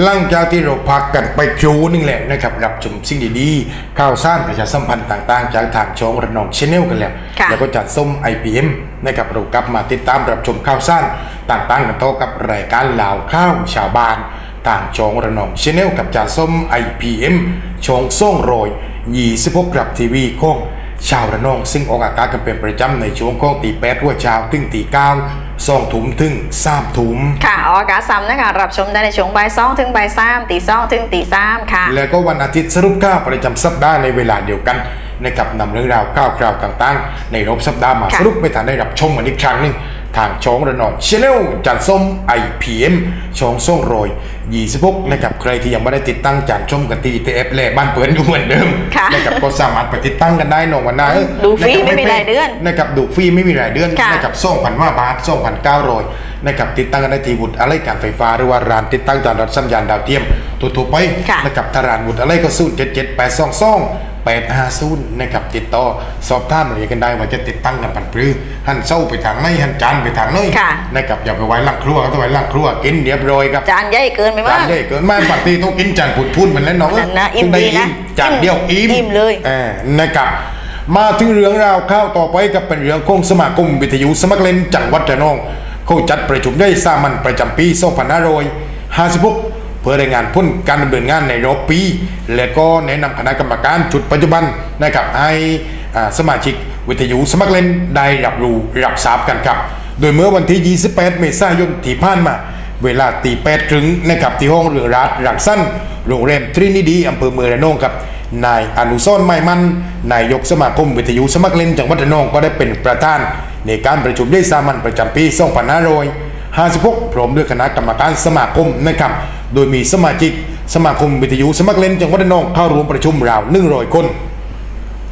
หลังจากที่เราพักกันไปครูนึงแหละนะครับรับชมสิ่งดีๆข่าวสร้างประชาสัมพันธ์ต่างๆ จากทางช่องระนองชแนลกันแล้วค่ะแล้วก็จัดส้ม IPM นะครับเรากลับมาติดตามรับชมข่าวสร้างต่างๆกันต่อกับรายการลาวข้าวชาวบ้านทางช่องระนองชแนลกับจัดส้ม IPM ช่องส่งโรย26กับทีวีของชาวระนอง ซึ่งออกอากาศกันเป็นประจำในช่วงของตีแปดหัวเช้าถึงตีเก้า สองถุมถึงสามถุมค่ะออกอากาศซ้ำนะคะรับชมได้ในช่วงบ่ายสองถึงบ่ายสามตีสองถึงตีสามค่ะ แล้วก็วันอาทิตย์สรุปข่าวประจำสัปดาห์ในเวลาเดียวกันนะครับนำเรื่องราวข่าวคราวต่างๆ ในรอบสัปดาห์มาค่ะสรุปไปทานได้รับชมกันอีกครั้งหนึ่ง ทางช่องระนองชแนลจัดส้ม IPM ช่องส่งโรย26นะครับใครที่ยังไม่ได้ติดตั้งจานชมกันที่ TF แลบ้านเปิดอยู่เหมือนเดิมค่ะนะครับก็สามารถไปติดตั้งกันได้นองวันหน้าดูฟรีนะครับไม่มีรายเดือนนะครับดูฟรีไม่มีรายเดือนค่ะนะครับส่งพันว่าบาทส่งพันเก้าร้อยนะครับติดตั้งกันได้ที่บุตรอะไรการไฟฟ้าหรือว่าร้านติดตั้งจานรับสัญญาณดาวเทียมทั่วๆไปค่ะนะครับทารานบุตรอะไรก็ศูนย์เจ็ดเจ็ดแปดสองสอง แปดห้าศูนย์นะครับติดต่อสอบถามอะไรกันได้ว่าจะติดตั้งกันปันปรือหันเศร้าไปทางไหนหันจานไปทางไหนค่ะ นะครับอย่าไปไว้หลังครัวก็ต้องไว้หลังครัวกินเรียบร้อยครับจานใหญ่เกินไปจามานกใหญ่เกินมากปกติต้องกินจานพูดพูดๆเหมือนแล้วน้องนั่นนะอิ่มถึงได้ดีนะจานเดียวอิ่มอิ่มเลย อ่านะครับมาถึงเรื่องราวข้าวต่อไปกับเป็นเรื่องของสมาคมวิทยุสมัครเล่นจังหวัดระนองเขาจัดประชุมย่อยสามัญประจำปี2556 เพื่อรายงานพ้นการดำเนินงานในรอบปี และก็แนะนำคณะกรรมการชุดปัจจุบันนะครับให้สมาชิกวิทยุสมัครเล่นได้รับรู้รับทราบกันครับ โดยเมื่อวันที่ 28 เมษายนที่ผ่านมา เวลาตีแปดครึ่งนะครับที่ห้องเรือรัดรังสั้นโรงแรมทรินิดีอำเภอเมืองระนองครับนายอนุสรไม่มันนายกสมาคมวิทยุสมัครเล่นจังหวัดระนองก็ได้เป็นประธาน ในการประชุมได้สามัญประจำปี2556พร้อมด้วยคณะกรรมการสมาคมนะครับ โดยมีสมาชิก สมาคมวิทยุสมัครเล่นจังหวัดระนองเข้าร่วมประชุมราว100คน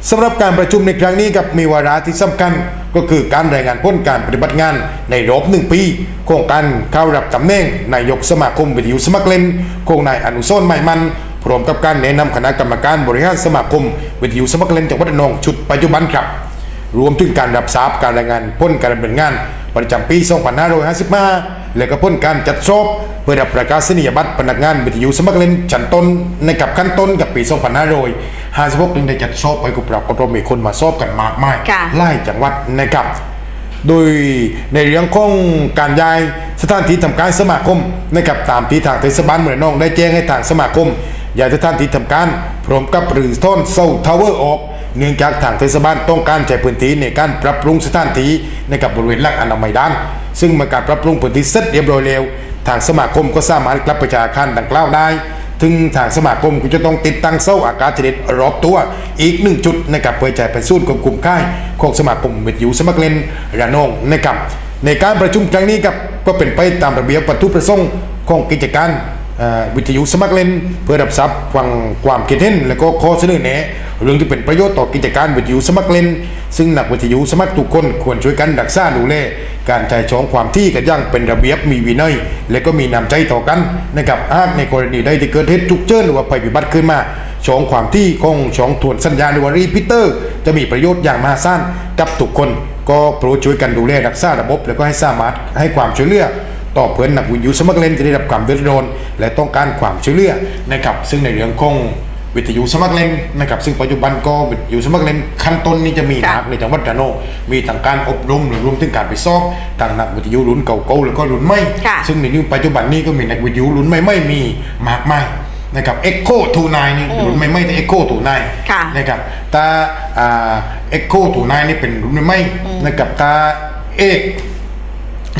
สำหรับการประชุมในครั้งนี้กับมีวาระที่สำคัญก็คือการรายงานผลการปฏิบัติงานในรอบหนึ่งปีโครงการเข้ารับตำแหน่งนายกสมาคมวิทยุสมัครเล่นโครงนายอนุสรใหม่มันพร้อมกับการแนะนำคณะกรรมการบริหารสมาคมวิทยุสมัครเล่นจังหวัดระนองชุดปัจจุบันครับ รวมถึงการรับทราบการรายงานพ้นการดำเนินงานประจำปี 2555 และก็พ้นการจัดสอบเพื่อรับประกาศนียบัตรพนักงานวิทยุสมัครเล่นชั้นต้นในกับขั้นต้นกับปี2556จึงได้จัดสอบไปกับเราก็ต้องมีคนมาสอบกันมากมายค่ะไล่จังหวัดนะครับ โดยในเรื่องของการย้ายสถานที่ทำการสมาคมนะครับตามที่ทางเทศบาลเมืองระนองได้แจ้งให้ทางสมาคมย้ายสถานที่ทำการพร้อมกับหรือท่อนเซาทาวเวอร์ออกเนื่องจากทางเทศบาลต้องการใช้พื้นที่ในการปรับปรุงสถานที่ในกับบริเวณหลักอนามัยด้าน ซึ่งมื่อการปรับปรุงพื้นที่เสร็จเรียบร้อยแล้ว ทางสมาคมก็สามารถกลับไปจากอาคารดังกล่าวได้ถึงทางสมาคมก็จะต้องติดตั้งเสาอากาศชนิดรอบตัวอีกหนึ่งจุดนะครับเพื่อจ่ายเป็นศูนย์ควบคุมค่ายของสมาคมวิทยุสมัครเล่นระนองนะครับในการประชุมครั้งนี้ครับก็เป็นไปตามระเบียบวัตถุประสงค์ของกิจการอ่อวิทยุสมัครเล่นเพื่อรับทรัพย์ฟังความคิดเห็นและก็ข้อเสนอแนะเรื่องที่เป็นประโยชน์ต่อกิจการวิทยุสมัครเล่น ซึ่งหนักวิทยุสมัครทุกคนควรช่วยกันรักษาดูแล การใช้ช่องความที่กันย่างเป็นระเบียบมีวินัย และก็มีน้ำใจต่อกันนะครับหากในกรณีใดที่เกิดเหตุฉุกเฉินหรือว่าภัยพิบัติขึ้นมาช่องความที่ของช่องทวนสัญญาณหรือว่ารีพิเตอร์ จะมีประโยชน์อย่างมหาศาลกับทุกคน ก็โปรดช่วยกันดูแลรักษาระบบ แล้วก็ให้สามารถให้ความช่วยเหลือต่อเพื่อนนักวิทยุสมัครเล่นที่ได้รับความเดือดร้อนและต้องการความช่วยเหลือนะครับซึ่งในเรื่องของ วิทยุสมัครเล่นนะครับซึ่งปัจจุบันก็วิทยุสมัครเล่นขั้นต้นนี้จะมีค่ะมากในจังหวัดระนองมีทั้งการอบรมหรือรวมถึงการไปสอบทางนักวิทยุรุ่นเก่าๆแล้วก็รุ่นใหม่ค่ะซึ่งในยุคปัจจุบันนี้ก็มีนักวิทยุรุ่นใหม่ๆมีมากมายนะครับ Echo 29นี่รุ่นใหม่ๆแต่ Echo 29ค่ะนะครับตาอ่า Echo 29นี่เป็นรุ่นใหม่ๆนะครับตาเอก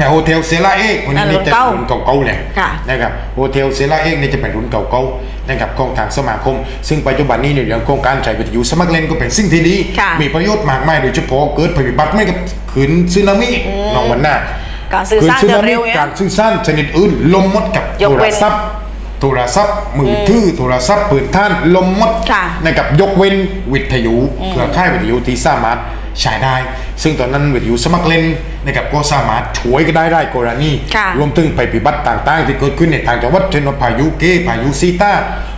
โฮเทลเซล่าเอกวันนี้นั่นรุ่นี่นจะเก่ารุ่นเก่าๆเนี่ยค่ะนะครับโฮเทลเซล่าเอกนี่จะเป็นรุ่นเก่าๆนะครับของทางสมาคม ซึ่งปัจจุบันนี้ในเรื่องของการใช้วิทยุสมัครเล่นก็เป็นสิ่งที่ดีค่ะมีประโยชน์มากมายโดยเฉพาะเกิดภัยพิบัติไม่กับขืนสึนามิน้องวันหน้าการสื่อสารขืนจะมิเร็วเนี่ยการสื่อสารชนิดอื่นลมหมดกับยกโทรเว้นศัพท์โทรศัพท์มือถือโทรศัพท์ปืนท่านลมหมดค่ะนะครับยกเว้นวิทยุเครือข่ายวิทยุที่สามารถ ใช้ได้ ซึ่งตอนนั้นวิทยุสมัครเล่นนะครับก็สามารถช่วยก็ได้ได้กรณีค่ะรวมถึงภัยพิบัติต่างๆ ที่เกิดขึ้นในทางจังหวัดเช่นว่าพายุเกพายุซีต้า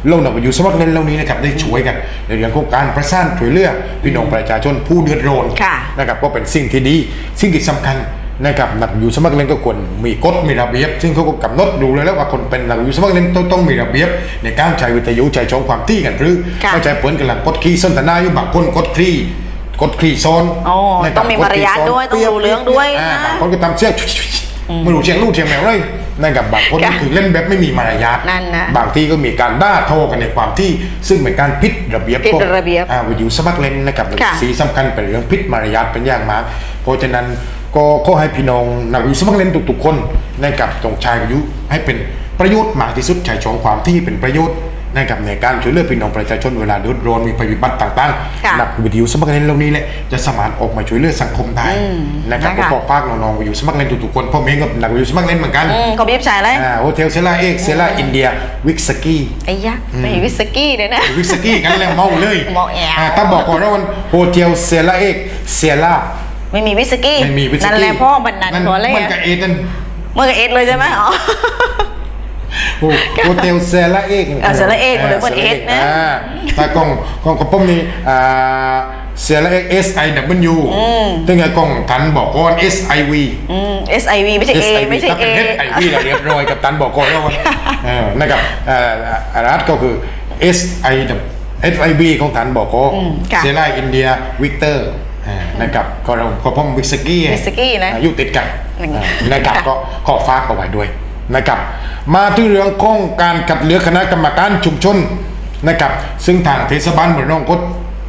ลงหนักวิทยุสมัครเล่นเหล่านี้นะครับได้ช่วยกันในเรื่องของการประสานช่วยเหลือพี่น้องประชาชนผู้เดือดร้อนค่ะนะครับก็เป็นสิ่งที่ดีสิ่งที่สำคัญนะครับนักอยู่สมัครเล่นก็ควรมีกฎมีระเบียบ ซึ่งเขาก็กำหนดดูเลยแล้วว่าคนเป็นนักอยู่สมัครเล่นต้องต้องมีระเบียบ ในการใช้วิทยุใช้ช่องความที่กันหรือค่ะไม่ใช่เปิดกำลังกดคีย์สนทนาอยู่บางคนกดคีย์ กดคีย์ซ้อนอ๋อนะครับต้องมีมารยาทด้วยต้องรู้เรื่องด้วยอ่านะบางคนก็ทำเสียงไม่รู้เสียงลูกเสียงแมวเลยนะครับบางคนค่ะก็คือเล่นแบบไม่มีมารยาทนั่นนะบางทีก็มีการด่าทอกันในความที่ซึ่งเป็นการพิษระเบียบผิดของระเบียบอ่าวิทยุสมัครเล่นนะครับค่ะสีสำคัญเป็นเรื่องพิษมารยาทเป็นอย่างมาก เพราะฉะนั้นก็ขอให้พี่น้องนักวิทยุสมัครเล่นทุกๆคนนะครับตรงชายวิทยุให้เป็นประโยชน์มากที่สุดใช้ช่องความที่เป็นประโยชน์ นะครับในการช่วยเหลือพี่น้องประชาชนเวลาเดือดร้อนมีภัยพิบัติต่างค่ะๆนักวิทยุสมัครเล่นเหล่านี้แหละจะสามารถออกมาช่วยเหลือสังคมได้นะครับนะคะก็ขอฝากน้องๆวิทยุสมัครเล่นทุกๆคนเพ่อเมงกับนักวิทยุสมัครเล่นเหมือนกันอืมเขาบีบใส่เลยอ่าโฮเทลเซล่าเอกเซล่าอินเดียวิกสกี้ไอ้ยะไม่มีวิสกี้เลยนะวิสกี้กันแล้วเมาเลยเมาแอวอ่ถ้าบอกก่อนว่ามันโฮเทลเซล่าเอกเซล่าไม่มีวิสกี้ไม่มีวิสกี้นั่นแหละพ่อบันนันขอเลยมันกับเอเดนเมื่อกับเอ็ดเลยใช่ไหมอ๋อ โฮเทลเซล่าเอกอ่า Stella เอกหรือเหมือน Ed นะอ่าถ้ากล้องกล้องกระป๋อมนี่อ่าเซล่าเอก S I W ถึงไอ้กล้องทันบอกก่อน S I V อืม SIV ไม่ใช่ A ไม่ใช่ถ้า A เป็น H I V เราเรียบร้อยกับตันบอกก่อนแล้วว่าเออนะครับเอ่ออารัฐก็คือ S I S I V ของทันบอกก่อนอืมค่ะเซล่าอินเดียวิกเตอร์นะครับก็เราก็พ่อมวิสกี้วิสกี้นะอ่าอยู่ติดกันอืมอ่านะครับก็ขอฝากเอาไว้ด้วย นะครับ มาที่เรื่องของการคัดเลือกคณะกรรมการชุมชนนะครับ ซึ่งทางเทศบาลเมืองนองก็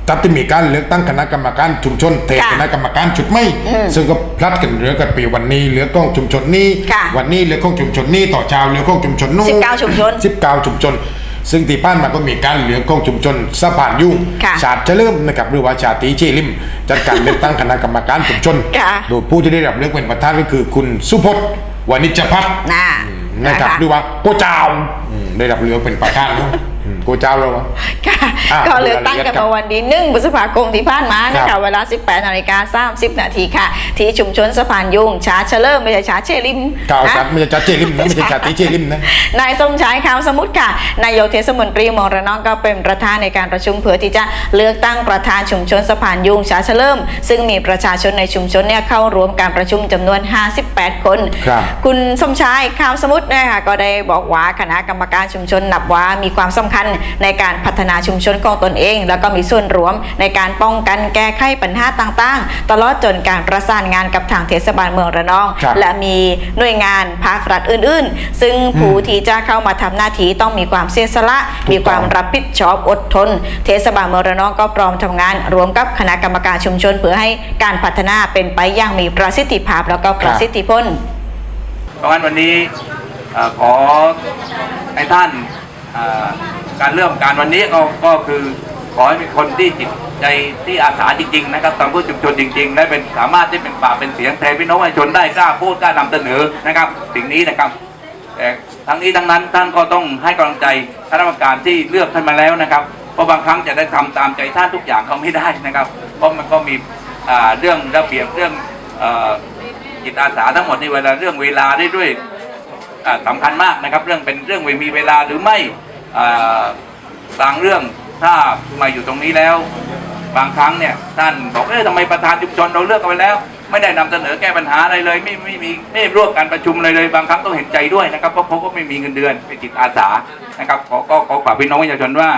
จัดที่มีการเลือกตั้งคณะกรรมการชุมชนเทค่ะคณะกรรมการชุดไม่ ซึ่งก็พลัดกันเหลือกันปีวันนี้เหลือกล้องชุมชนนี้ค่ะวันนี้เหลือกล้องชุมชนนี้ต่อเช้าเหลือกล้องชุมชนนู้น19ชุมชน19ชุมชน ซึ่งที่บ้านมันก็มีการเหลือกล้องชุมชนสะพานยุ่งค่ะชาติเฉลิมนะครับหรือว่าชาติเจริม จัดการเลือกตั้งคณะกรรมการชุมชนค่ะโดยผู้ที่ได้รับเลือกเป็นประธานก็คือคุณสุพจน์ วานิจพัฒน์น่านะครับหรือว่าโกเจ้าอืมได้รับเลือกเป็นประธานเนอะอืมโกเจ้าแล้ววะค่ะอะก็เลือกตั้งกันมาวันที่หนึ่งพฤษภาคมที่ผ่านมานะครัคะบเวลา 18นาฬิกา30 นาทีค่ะ ที่ชุมชนสะพานยุงชาเชลิมไม่ใช่ชาเชลิมกล่าวนะชัดไม่ใช่ชาติเจริมนะไม่ใช่ชาติเจริมนะนายสมชายขาวสมุทรค่ะนายกเทศมนตรีเมองระนองก็เป็นประธานในการประชุมเพื่อที่จะเลือกตั้งประธานชุมชนสะพานยุงชาเชลิมซึ่งมีประชาชนในชุมชนเนี่ยเข้าร่วมการประชุมจำนวน 58 คนครับคุณสมชายขาวสมุทรนะคะก็ได้บอกว่าคณะกรรมการชุมชนนับว่ามีความสำคัญในการพัฒนาชุมชนของตนเอง แล้วก็มีส่วนร่วมในการป้องกันแก้ไขปัญหาต่างๆ ตลอดจนการประสานงานกับทางเทศบาลเมืองระนองครับและมีหน่วยงานภาครัฐอื่น ๆ ซึ่งผู้ที่จะเข้ามาทำหน้าที่ต้องมีความเสียสละถูกต้องมีความรับผิดชอบอดทน เทศบาลเมืองระนองก็พร้อมทำงานรวมกับคณะกรรมการชุมชนเพื่อให้การพัฒนาเป็นไปอย่างมีประสิทธิภาพแล้วก็ประสิทธิผลเพราะงั้นวันนี้เอ่อขอให้ท่านเอ่อ การเริ่มการวันนี้ก็ก็คือขอให้มีคนที่จิตใจที่อาสาจริงๆนะครับทำเพื่อชุมชนจริง ๆ และเป็นสามารถที่เป็นปากเป็นเสียงแทนพี่น้องประชาชนได้กล้าพูดกล้านำเสนอนะครับสิ่งนี้นะครับแต่ทั้งนี้ทั้งนั้นท่านก็ต้องให้กำลังใจคณะกรรมการที่เลือกท่านมาแล้วนะครับเพราะบางครั้งจะได้ทำตามใจท่านทุกอย่างเขาไม่ได้นะครับ เพราะมันก็มีเรื่องระเบียบเรื่องจิตอาสาทั้งหมดในเวลาเรื่องเวลาได้ด้วยอ่าสำคัญมากนะครับ เรื่องเป็นเรื่องมีเวลาหรือไม่ บางเรื่องถ้ามาอยู่ตรงนี้แล้ว บางครั้งเนี่ยท่านบอกเอ๊ะทำไมประธานชุมชนเราเลือกกันไปแล้ว ไม่ได้นำเสนอแก้ปัญหาอะไรเลย ไม่ไม่มีไม่ร่วมการประชุมเลยเลย บางครั้งต้องเห็นใจด้วยนะครับเพราะเขาก็ไม่มีเงินเดือนเป็นจิตอาสานะครับขอก็ขอฝากพี่น้องประชาชนว่า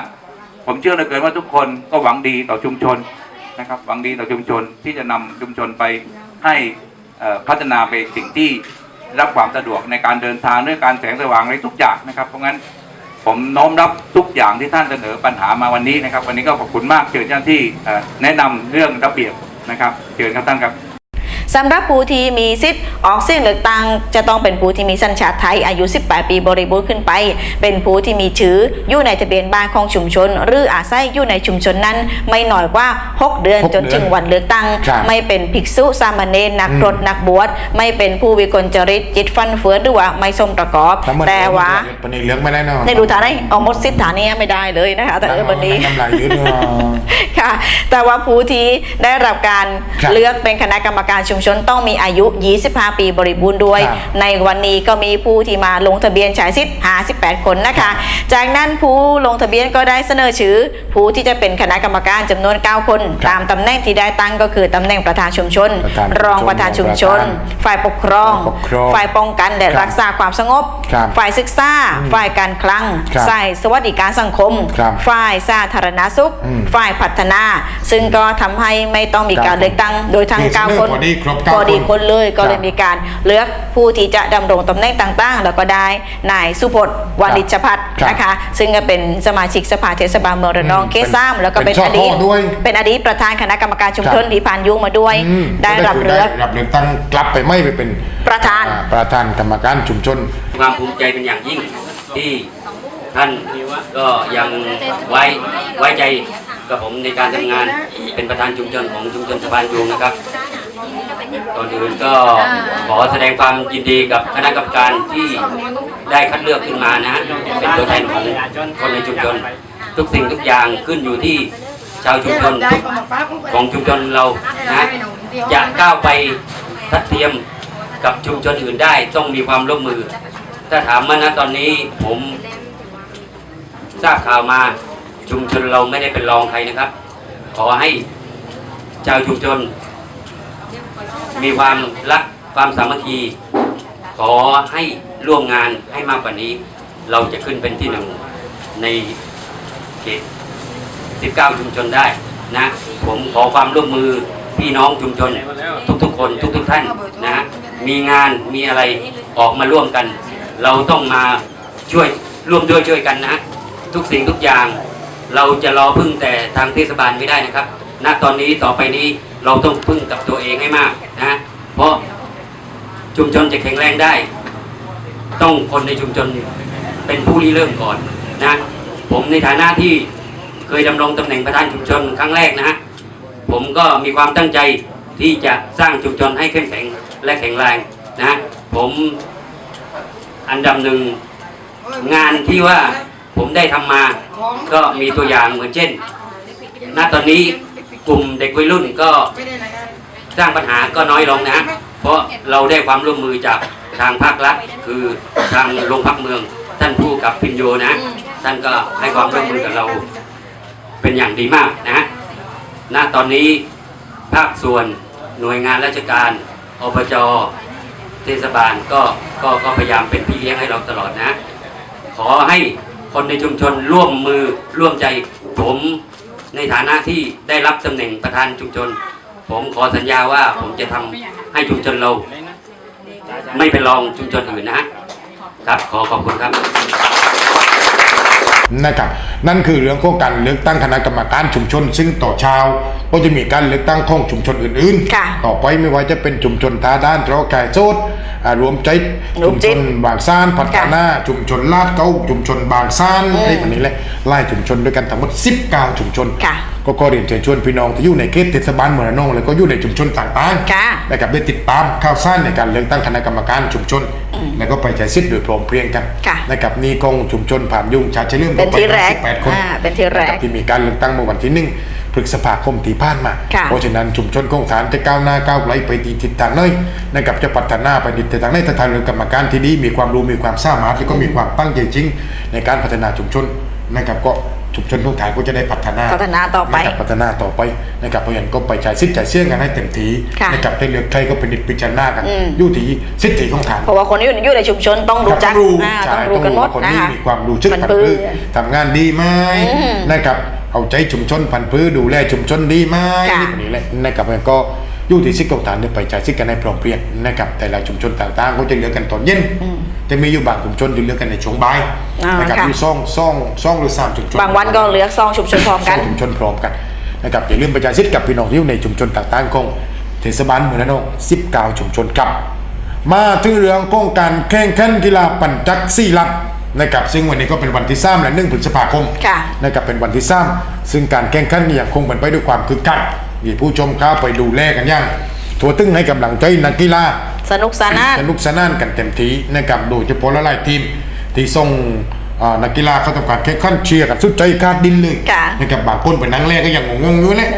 ผมเชื่อเหลือเกินว่าทุกคนก็หวังดีต่อชุมชนนะครับหวังดีต่อชุมชนที่จะนำชุมชนไปให้อ่อพัฒนาไปสิ่งที่รับความสะดวกในการเดินทางด้วยการแสงสว่างในทุกอย่างนะครับ เพราะงั้น ผมน้อมรับทุกอย่างที่ท่านเสนอปัญหามาวันนี้นะครับ วันนี้ก็ขอบคุณมากเชิญเจ้านที่แนะนำเรื่องระเบียบนะครับเชิญครับท่านครับ สำหรับผู้ที่มีสิทธิ์ออกเสียงเลือกตั้งจะต้องเป็นผู้ที่มีสัญชาติไทยอายุ 18 ปีบริบูรณ์ขึ้นไป เป็นผู้ที่มีชื่ออยู่ในทะเบียนบ้านของชุมชน หรืออาศัยอยู่ในชุมชนนั้น ไม่น้อยกว่า 6 เดือนหกจนถึงเดือนวันเลือกตั้งครับไม่เป็นภิกษุสามเณรนักอืมรถนักบวชไม่เป็นผู้วิกลจริตจิตฟันเฟือนหรือว่าไม่สมประกอบถ้ามันแต่ว่าปนี้เลือกไม่ได้เนอะในดูฐานได้เอาหมดสิทธิ์ฐานนี้ไม่ได้เลยนะคะแต่เออวันนี้น้ำลายยืดเนอะค่ะ แต่ว่าผู้ที่ได้รับการครับเลือกเป็นคณะกรรมการชุมชนชนต้องมีอายุ 25 ปีบริบูรณ์ด้วยครับในวันนี้ก็มีผู้ที่มาลงทะเบียนใช้สิทธิ์ 58 คนนะคะ จากนั้นผู้ลงทะเบียนก็ได้เสนอชื่อ ผู้ที่จะเป็นคณะกรรมการจำนวน 9 คนครับตามตำแหน่งที่ได้ตั้งก็คือตำแหน่งประธานชุมชนประธานชุมชน รองประธานชุมชนรองประธานฝ่ายปกครองปกครอง ฝ่ายป้องกันและครับรักษาความสงบครับฝ่ายศึกษา ฝ่ายการคลังครับฝ่ายสวัสดิการสังคมครับฝ่ายสาธารณสุขอืมฝ่ายพัฒนา ซึ่งก็ทำให้ไม่ต้องมีการครับเลือกตั้งโดยทั้งคือเก้าเสนอคนพอดีครบเก้าพอดีคนคนเลยก็เลครัยบมีการเลือกผู้ที่จะดำรงตำแหน่งต่างๆ แล้วก็ได้นายสุพจน์วานิชพัฒน์ครับนะคะ ซึ่งก็เป็นสมาชิกสภาเทศบาลเมืองระนองอืมเขตสามแล้วก็เป็เป็นนอดีตชอด้วยเป็นอดีตประธานคณะกรรมการชุมชนครับที่ผ่านยุงมาด้วยอืมได้รับเลือกได้รับเลือกตั้งกลับไปไม่ไปเป็นประธานอ่ประธานกรรมการชุมชนความภูมิใจเป็นอย่างยิ่งที่ท่านก็ยังไว้ไว้ใจกับผมในการทำงานเป็นประธานชุมชนของชุมชนสะพานยูงนะครับ ก่อนอื่นก็ขอแสดงความยินดีกับคณะกรรมการที่ได้คัดเลือกขึ้นมานะฮะเป็นตัวแทนของคนในชุมชนทุกสิ่งทุกอย่างขึ้นอยู่ที่ชาวชุมชนทุกของชุมชนเรานะจะก้าวไปทัดเทียมกับชุมชนอื่นได้ต้องมีความร่วมมือ ถ้าถามมานะตอนนี้ผมทราบข่าวมาชุมชนเราไม่ได้เป็นรองใครนะครับ ขอให้ชาวชุมชน มีความรักความสามัคคีขอให้ร่วมงานให้มากกว่านี้ เราจะขึ้นเป็นที่หนึ่งในเขต 19 ชุมชนได้นะ ผมขอความร่วมมือพี่น้องชุมชน ทุกๆ คนทุก ๆ ท่านนะ มีงานมีอะไรออกมาร่วมกัน เราต้องมาช่วยร่วมด้วยช่วยกันนะ ทุกสิ่งทุกอย่าง เราจะรอพึ่งแต่ทางเทศบาลไม่ได้นะครับณตอนนี้ต่อไปนี้ เราต้องพึ่งกับตัวเองให้มากนะเพราะชุมชนจะแข็งแรงได้ ต้องคนในชุมชนเป็นผู้ริเริ่มก่อนนะผมในฐานะที่เคยดำรงตำแหน่งประธานชุมชนครั้งแรกนะฮะผมก็มีความตั้งใจที่จะสร้างชุมชนให้เข้มแข็งและแข็งแรงนะผมอันดับหนึ่งงานที่ว่าผมได้ทำมาก็มีตัวอย่างเหมือนเช่นณตอนนี้ กลุ่มเด็กวัยรุ่นก็สร้างปัญหาก็น้อยลงนะ เพราะเราได้ความร่วมมือจากทางภาครัฐ คือทางโรงพักเมือง ท่านผู้กับพินโยนะ ท่านก็ให้ความร่วมมือกับเราเป็นอย่างดีมากนะณตอนนี้ภาคส่วนหน่วยงานราชการอบจเทศบาลก็ก็ก็พยายามเป็นพี่เลี้ยงให้เราตลอดนะ ขอให้คนในชุมชนร่วมมือร่วมใจผม ในฐานะที่ได้รับตำแหน่งประธานชุมชน ผมขอสัญญาว่าผมจะทำให้ชุมชนเรา ไม่เป็นรองชุมชนอื่นนะฮะครับขอขอบคุณครับนะครับนั่นคือเรื่องของการเลือกตั้งคณะกรรมการชุมชน ซึ่งต่อเช้าก็จะมีการเลือกตั้งของชุมชนอื่นค่ะต่อไปไม่ว่าจะเป็นชุมชนท่าด้านตรอกายโซดอ่า รวมใจรชุวมมชจิตนบางซ่านพัฒค่ะนาชุมชนลาดเก้าชุมชนบางซ่านอะไรแบบนี้แหละไล่ชุมชนด้วยกันทั้งหมด19ชุมชนค่ะก็ก็เรียนเชิญชวนพี่น้องที่อยู่ในเขตเทศบาลเมืองระนองแล้วก็อยู่ในชุมชนต่างค่ะๆนะครับได้ติดตามข่าวสารในการเลือกตั้งคณะกรรมการชุมชน แล้วก็ไปใช้สิทธิ์โดยพร้อมเพรียงกันค่ะนะครับนี่กองชุมชนผ่านยุงชาเชลืมเป็นที่แรก18คนอ่าเป็นที่แรกะคบที่มีการเลือกตั้งเมื่อวันที่หนึ่ง พฤษภาคมที่ผ่านมาค่ะเพราะฉะนั้นชุมชนของฐานจะก้าวหน้าก้าวไกลไปในทิศทางไหนนะครับจะพัฒนาไปในทิศทางไหนถ้าทางเรือกรรมการที่ดีมีความรู้มีความสามารถแล้วก็มีความตั้งใจจริง ในการพัฒนาชุมชนนะครับก็ชุมชนของฐานก็จะได้พัฒนาพัฒนาต่อไปนะครับพัฒนาต่อไปนะครับเพราะฉะนั้นก็ไปใช้สิทธิ์ใช้เสียงกันให้เต็มที่ค่ะนะครับได้เลือกใครก็เป็นนิจพิจารณากันอืมอยู่ที่สิทธิของฐานเพราะว่าคนที่อยู่ในชุมชนต้องรู้จักต้องรู้อ่าใช่ต้องรู้กันหมดว่าคนนะนี้คะมีความรู้ชึกมันผันปื้พื้อทำงานดีไหมอืมนะครับ เอาใจชุมชนผันพื้ดูแลชุมชนดีไหมค่ะนี่แบบนี้แหละนะครับมันก็อยู่ที่สิทธิของฐานเนี่ยไปใช้สิทธิกันให้พร้อมเพรียงนะครับแต่ละชุมชนต่างๆก็จะเหลือกันตอนเย็นจะมีอยู่บางชุมชนที่เหลือกันในช่วงบ่ายอ่านนะครับค่ะอยู่ซ่องซ่องซ่องหรือสามชุมชนบางวันก็เลือกซองชุมชนพร้อมกันชุมชนพร้อมกันนะครับอย่าลืมประชาชิดกับพี่น้องที่อยู่ในชุมชนต่างๆของเทศบาลเมืองระนอง19ชุมชนครับ มาถึงเรื่องของการแข่งขันกีฬาปั่นจักรสี่ลับ นะครับซึ่งวันนี้ก็เป็นวันที่3และ1พฤษภาคมค่ะนะครับเป็นวันที่3ซึ่งการแข่งขันนี่ยังคงเป็นไปด้วยความคึกคักมีผู้ชมเข้าไปดูแลกันอย่างทั่วตึ้งให้กำลังใจนักกีฬาสนุกสนานสนุกสนานกันเต็มที่นะครับโดยเฉพาะหลายๆทีมที่ส่ง อ่านักกีฬาเขาทำการแข่งขันเชียร์กันสุดใจขาดดินเลยค่ะนะครับบางคนเป็นนังแรกก็ยังงงๆอยู่เลย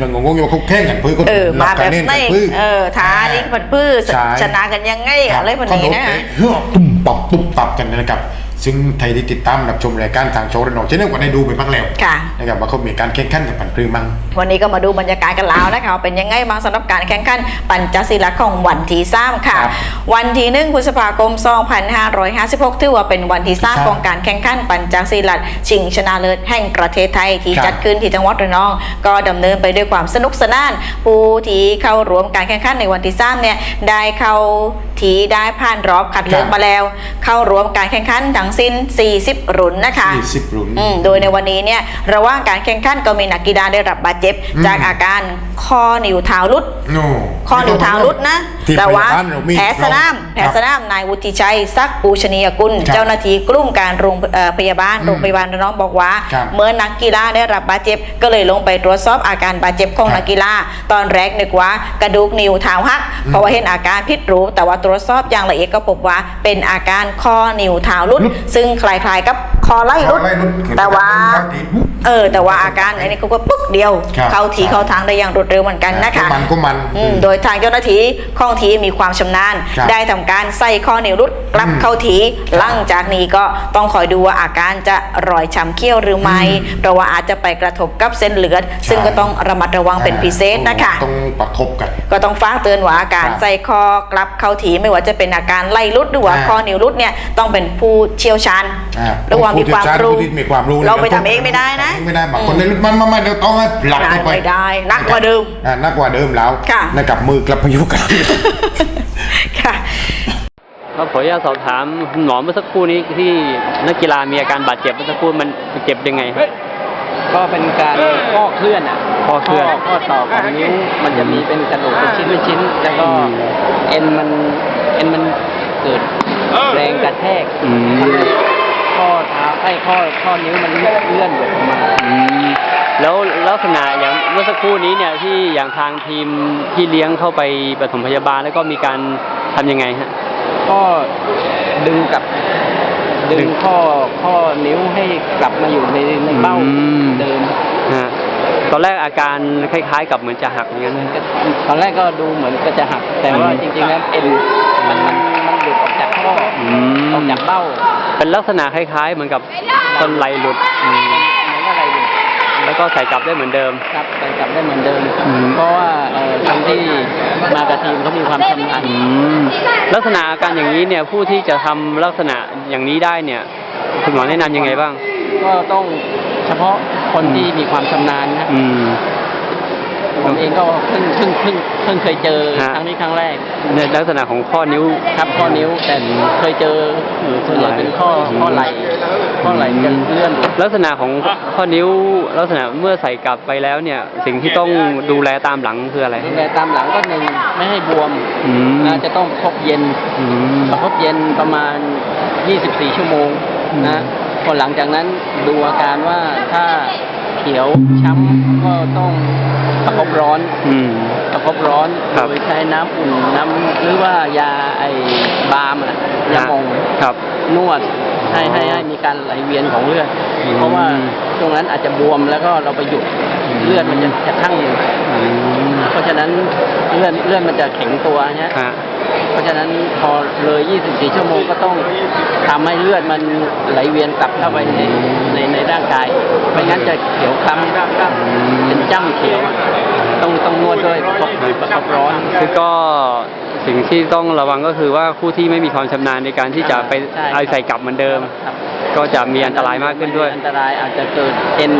ยังงงๆอยู่ว่าเขาแข่งกันเพื่อเขาเออรัมาบแบการบเล่นไหนกันเพื่อเออท้าลิงผัดพื้นใช่ชนะกันยังไงอะไรแบบนี้นะขมเตเฮ้อตุ้มปับตุ้มปับกันนะครับ ซึ่งไทยที่ติดตามรับชมรายการทางโชว์ระนองเช่นนี้ก็ได้ดูไปบ้างแล้วค่ะ นะครับว่าเขามีการแข่งขันกับปันปรือมั้งวันนี้ก็มาดูบรรยากาศกันแล้วนะคะว่าเป็นยังไงบ้างสำหรับการแข่งขันปัญจศิลาของวันที่สามค่ะ ครับวันที่หนึ่งพฤษภาคม 2556 ถือว่าเป็นวันที่สามครับของการแข่งขันปัญจศิลาชิงชนะเลิศแห่งประเทศไทยที่ครับจัดขึ้นที่จังหวัดระนอง ก็ดำเนินไปด้วยความสนุกสนาน ผู้ที่เข้าร่วมการแข่งขันในวันที่สามเนี่ยได้เข้าทีได้ผ่านรอบคัดเลือกครับ มาแล้ว เข้าร่วมการแข่งขันทั้งสิ้น 40 รุ่นนะคะยี่สิบรุ่นอืมโดยในวันนี้เนี่ยระหว่างการแข่งขันก็มีนักกีฬาได้รับบาดเจ็บ อืม จากอาการข้อนิ้วเท้ารุด โน่ข้อนิ้วเท้ารุดนะ ที่แต่ว่าพยบลเรมี แผลสนามครับแผลสนามนายวุฒิชัยซักปูชนียกุล ครับเจ้าหน้าที่กลุ่มการโรงเอ่อพยาบาลอืมโรงพยาบาลระนองบอกว่า ครับเมื่อนักกีฬาได้รับบาดเจ็บ ก็เลยลงไปตรวจสอบอาการบาดเจ็บของครับนักกีฬาตอนแรกนึกว่ากระดูกนิ้วเท้าหักอืมเพราะว่าเห็นอาการผิดรูปแต่ว่าตรวจสอบอย่างละเอียดก็พบว่าเป็นอาการข้อนิ้วเท้ารุด รุดซึ่งคล้ายๆกับคอไล่รุดคอไล่รุดคือแต่ว่า เข้าทีปุ๊บเออแต่ว่าอาการอันนี้เขาก็ปึ๊กเดียว ครับเข้าทีเข้าทางได้อย่างรวดเร็วเหมือนกันนะคะก็มันก็มันอืมโดยทางเจ้าหน้าที่ข้องทีมีความชำนาญ ครับได้ทำการใส่ข้อนิ้วรุดกลับอืมเข้าทีหลังจากนี้ก็ต้องคอยดูว่าอาการจะรอยช้ำเขี้ยวหรือไม่อืมเพราะว่าอาจจะไปกระทบกับเส้นเลือด ซึ่งก็ต้องระมัดระวังเป็นพิเศษนะคะ ต้องประคบกัน ก็ต้องฟ้ากเตือนว่าอาการครับใส่คอกลับเข้าทีไม่ว่าจะเป็นอาการไล่รุดหรือว่าอ่าข้อนิ้วรุดเนี่ยต้องเป็นผู้เชี่ยวชาญอ่าหรือว่ามีความรู้ผู้ที่มีความรู้เราไปทำเองไม่ได้นะทำเองไม่ได้บางคนในรุ่นมันมามาเดี๋ยวต้องให้หลับเข้าไปไม่ได้นักกว่าเดิมอ่านักกว่าเดิมแล้วค่ะนะครับมือกลับพายุกันค่ะก็ขออนุญาตสอบถามคุณหมอเมื่อสักครู่นี้ที่นักกีฬามีอาการบาดเจ็บเมื่อสักครู่มันเจ็บยังไงครับก็เป็นการข้อเคลื่อนอะข้อเคลื่อนข้อต่อของนิ้วมันจะมีเป็นกระดูกเป็นชิ้นเป็นชิ้น แล้วก็อืมเอ็นมันเอ็นมันเกิดแรงกระแทกอืมทำให้ ข้อเท้าไอ้ข้อข้อนิ้วมันเลื่อนหลุดออกมาอืมแล้วลักษณะอย่างเมื่อสักครู่นี้เนี่ยที่อย่างทางทีมที่เลี้ยงเข้าไปปฐมพยาบาลแล้วก็มีการทำยังไงฮะ ก็ดึงกลับ ดึดึงงข้อข้อนิ้วให้กลับมาอยู่ในในเบ้าอืม เดิมฮะตอนแรกอาการคล้ายๆ กับเหมือนจะหักอย่างนั้นนะก็ตอนแรกก็ดูเหมือนก็จะหัก แต่ว่าอืมจริงๆแล้วเอ็นมันมันมันหลุดออกจากข้ออืออกมจากเบ้า เป็นลักษณะคล้ายๆ เหมือนกับต้นไหลหลุดอืมเหมือนอะไรอยู่แล้วก็ใส่กลับได้เหมือนเดิม ครับไปกลับได้เหมือนเดิม อืม เพราะว่าเอ่อคนที่มากับทีมเขามีความชำนาญอืมลักษณะอาการอย่างนี้เนี่ยผู้ที่จะทำลักษณะอย่างนี้ได้เนี่ย คุณหมอแนะนำยังไงบ้าง ก็ต้องเฉพาะคนที่มีความชำนาญนะอืม ผมเองก็เพิ่งเพิ่งเพิ่งเพิ่งเคยเจอฮะ ครั้งนี้ครั้งแรกในลักษณะของข้อนิ้ว ครับข้อนิ้วแต่เคยเจอเออส่วนใหญ่เป็นข้อข้อไหล่ข้อไหล่จะเลื่อนลักษณะของข้อนิ้วลักษณะเมื่อใส่กลับไปแล้วเนี่ย สิ่งที่ต้องดูแลตามหลังคืออะไร ดูแลตามหลังก็หนึ่งไม่ให้บวมอืม นะจะต้องประคบเย็นอืม ประคบเย็นประมาณ 24 ชั่วโมงอืมนะพอหลังจากนั้นดูอาการว่าถ้า เขียวช้ำก็ต้องประคบร้อนอืม ประคบร้อนครับ โดยใช้น้ำอุ่นน้ำหรือว่ายาไอบาล์มอะยาหมองครับ นวด ให้ให้ให้มีการไหลเวียนของเลือดอืมเพราะว่าตรงนั้นอาจจะบวมแล้วก็เราไปหยุดเลือดมันจะจะทั้งอยู่อืมเพราะฉะนั้นเลือดเลือดมันจะแข็งตัวเนี่ยฮะเพราะฉะนั้นพอเลย 24 ชั่วโมงก็ต้องทำให้เลือดมันไหลเวียนกลับเข้าไปในในในร่างกาย ไม่งั้นจะเขียวคล้ำเป็นจ้ำเขียวอะต้องต้องนวดด้วยประคบประคบร้อน คือก็ สิ่งที่ต้องระวังก็คือว่าผู้ที่ไม่มีความชำนาญในการที่จะไปใช่เอาใส่กลับเหมือนเดิม ครับ ก็จะมีอันตรายมากขึ้นด้วย อันตรายอาจจะเกิดเอ็น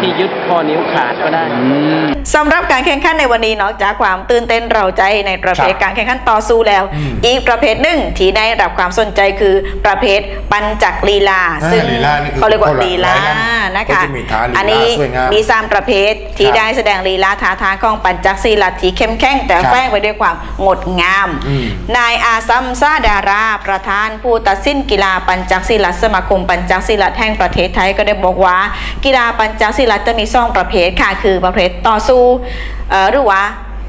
ที่ยึดข้อนิ้วขาดก็ได้อืมสำหรับการแข่งขันในวันนี้นอกจากความตื่นเต้นเราใจในประเภทครับการแข่งขันต่อสู้แล้วอืมอีกประเภทหนึ่งที่ได้รับความสนใจคือประเภทปัญจักลีลาอ่าซึ่งลีลานี่คือเขาเรียกว่าคนละลีลาหลายลำนะคะก็จะมีท่าลีลาอันี้สวยงามมีสามประเภทที่ครับได้แสดงลีลาท่าทางของปัญจักศิลาที่เข้มแข็งแต่ครับแฝงไปด้วยความงดงามอืมนายอาซัมซาดารา ประธานผู้ตัดสินกีฬาปัญจักศิลาสมาคมปัญจักศิลาแห่งประเทศไทยก็ได้บอกว่า กีฬาปัญจักศิลาจะมีสองประเภทค่ะ คือประเภทต่อสู้เอ่อหรือว่า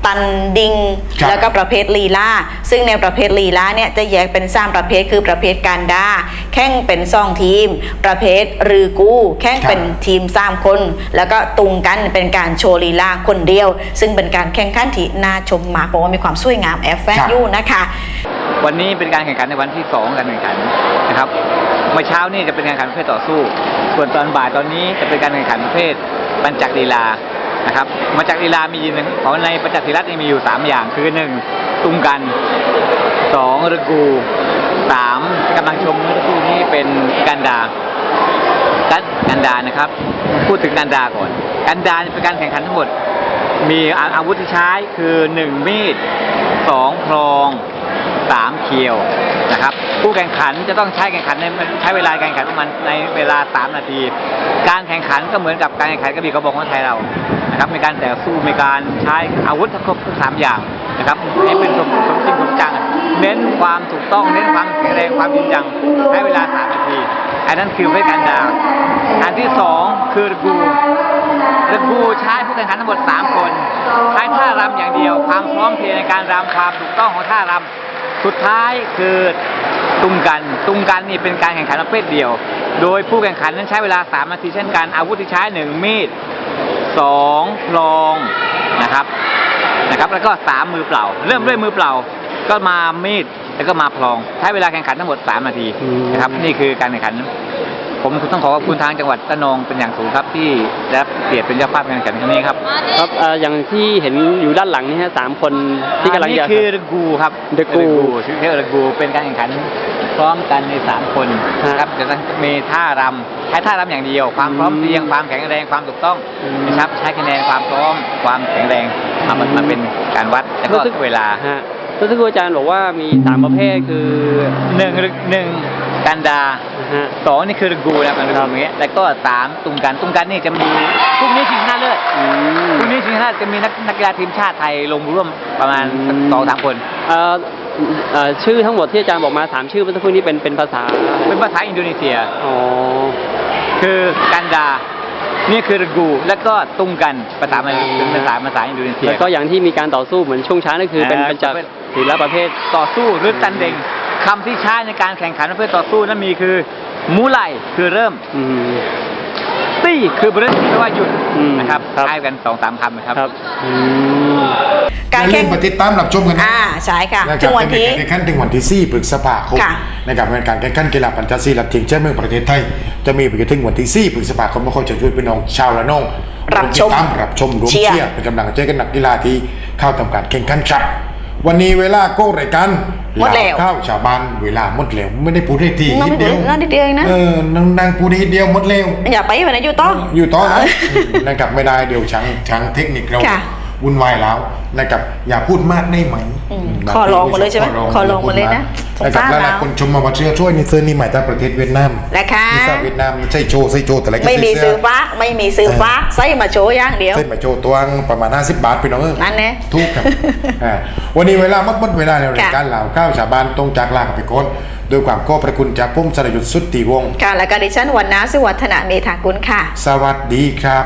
ตันดิงครับแล้วก็ประเภทลีลาซึ่งในประเภทลีลาเนี่ยจะแยกเป็นสามประเภทคือประเภทการดาแแข่งเป็นซองทีม ประเภทรือกูแข่งเป็นทีมสามคน แล้วก็ตุงกันเป็นการโชว์ลีลาคนเดียว ซึ่งเป็นการแข่งขันที่น่าชมมากเพราะว่ามีความสวยงามแอบแฝงอยู่นะคะ วันนี้เป็นการแข่งขันในวันที่2การแข่งขันนะครับเมื่อเช้านี่จะเป็นการแข่งขันประเภทต่อสู้ ส่วนตอนบ่ายตอนนี้จะเป็นการแข่งขันประเภทปัญจักรีลานะครับมาจากรีลามีอยู่หนึ่งของในปัญจักรีรัตน์นี่มีอยู่ 3 อย่างคือ 1. ตุงกัน 2. ระกู 3. กำลังชมเมื่อสักครู่นี้เป็นกันดากันกันดานะครับ พูดถึงกันดาก่อน กันดาเป็นการแข่งขันทั้งหมด มีอาอาวุธที่ใช้คือ 1 มีด2พลอง 3 เคียวนะครับผู้แข่งขันจะต้องใช้แข่งขันในใช้เวลาการแข่งขันประมาณในเวลา 3 นาที การแข่งขันก็เหมือนกับการแข่งขันกระบี่กระบอกของไทยเรานะครับมีการแต่สู้มีการใช้อาวุธทั้งครบทั้งสามอย่างนะครับให้เป็นสมสมจริงสมจังเน้นความถูกต้องเน้นความแข็งแรงความจริงจังใช้เวลา 3 นาทีอันนั้นคือเพื่อการดาวอันที่สองคือระกูระกูใช้ผู้แข่งขันทั้งหมด 3 คน ใช้ท่ารำอย่างเดียว ความพร้อมเพรียงในการรำความถูกต้องของท่ารำ สุดท้ายคือตุงกันตุงกันนี่เป็นการแข่งขันประเภทเดียว โดยผู้แข่งขันนั้นใช้เวลา 3 นาทีเช่นกัน อาวุธที่ใช้ 1 มีด 2 พลองนะครับนะครับ แล้วก็สามมือเปล่า เริ่มด้วยมือเปล่า ก็มามีดแล้วก็มาพลอง ใช้เวลาแข่งขันทั้งหมด 3 นาทีอืมนะครับ นี่คือการแข่งขัน ผมต้องขอขอบคุณทางจังหวัดระนองเป็นอย่างสูงครับที่ได้รับเกียรติเป็นเจ้าภาพการแข่งขันครั้งนี้ครับครับเอ่ออย่างที่เห็นอยู่ด้านหลังนี่ฮะสามคนที่กำลังอันจะ นี้คือระกูครับระกูชื่อระกูเป็นการแข่งขันพร้อมกันในสามคนฮะนะครับจะต้องมีท่ารำใช้ท่ารำอย่างเดียว ความพร้อมเพรียงความแข็งแรงความถูกต้องอืมนะครับใช้คะแนนความพร้อมความแข็งแรงมามันมาเป็นการวัดแล้วก็เวลา ฮะ เมื่อสักครู่อาจารย์บอกว่ามีสามประเภทคือหนึ่งหนึ่งกันดาฮะ สองนี่คือระกูนะครับระกูอย่างเงี้ยแล้วก็สามตุงกันตุงกันนี่จะมีพรุ่งนี้ชิงชนะเลิศอืม พรุ่งนี้ชิงชนะเลิศจะมีนักนักกีฬาทีมชาติไทยลงร่วมประมาณอืมสองสามคน เอ่อเอ่อชื่อทั้งหมดที่อาจารย์บอกมาสามชื่อเมื่อสักครู่นี้เป็นเป็นภาษาเป็นภาษาอินโดนีเซีย อ๋อคือกันดา นี่คือระกู แล้วก็ตุงกันภาษามันเป็นภาษาภาษาอินโดนีเซียแล้วก็อย่างที่มีการต่อสู้เหมือนช่วงเช้านั่นคือเป็นอ่าเป็นจากเป็นศิลปประเภทต่อสู้หรือตันเด้งคำที่ใช้ในการแข่งขันประเภทต่อสู้นั้นมีคือมูไลคือเริ่ม อืม ตี้คือบริษแปลว่าหยุดอืมนะครับครับ ใช้กันสองสามคำนะครับ ครับอืมการอย่าลืแข่งมไปติดตามรับชมกันนะอ่าใช่ค่ะนะคถึรับงวันที่ ในการแข่งขันถึงวันที่4พฤษภาคมค่ะ นะครับเป็นการแข่งขันกีฬาปัญจศีลับชิงแชมป์เมืองประเทศไทย จะมีไปจนถึงวันที่4พฤษภาคมมาขอเชิญชวนพี่น้องชาวละนองรับชมติดตามรับชมรวมเชียร์ เชียร์เป็นกำลังใจกันนักกีฬาที่เข้าทำการแข่งขันครับ วันนี้เวลาโก้รายการหมดแล้วลาวข้าวชาวบ้านเวลาหมดแล้วไม่ได้พูดได้ทีน้องนิดเดียวน้องนิดเดียวเองนะเออนางนางพูดนิดเดียวหมดแล้วอย่าไปวันไหนอยู่ต้องอยู่ต่อนะ นะครับไม่ได้เดี๋ยวช้างช้างเทคนิคเรา ค่ะ วุ่นวายแล้วนะครับอย่าพูดมากได้ไหมอืมบางขอลองมาเลยใช่ไหมทีขอลองมาเลยนะสงนะครับสารแล้วหลายเราคนชมมาว่าเชื่อช่วยนี่เสื้อนี่หมายถึงประเทศเวียดนามนะคะนี่ทราบเวียดนามใช่โชว์ใช่โชว์แต่อะไรก็ไม่มีใช่ซื้เสื้อฟ้าไม่มีซื้อฟ้าใส่มาโชว์อย่างเดียวเส้นมาโชว์ตัวงประมาณ 50 บาทพี่น้องเออนั่นแน่ทุกครับอ่าวันนี้เวลาหมดหมดเวลาในรายค่ะการเหล่าข้าวชาวบ้านตรงจากลากันไปก่อนโดยความขอบพระคุณจากพุ่มสรยุทธสุทธิวงศ์ค่ะและก็ดิฉันวันนาสุวัฒนาเมธากุลค่ะ สวัสดีครับ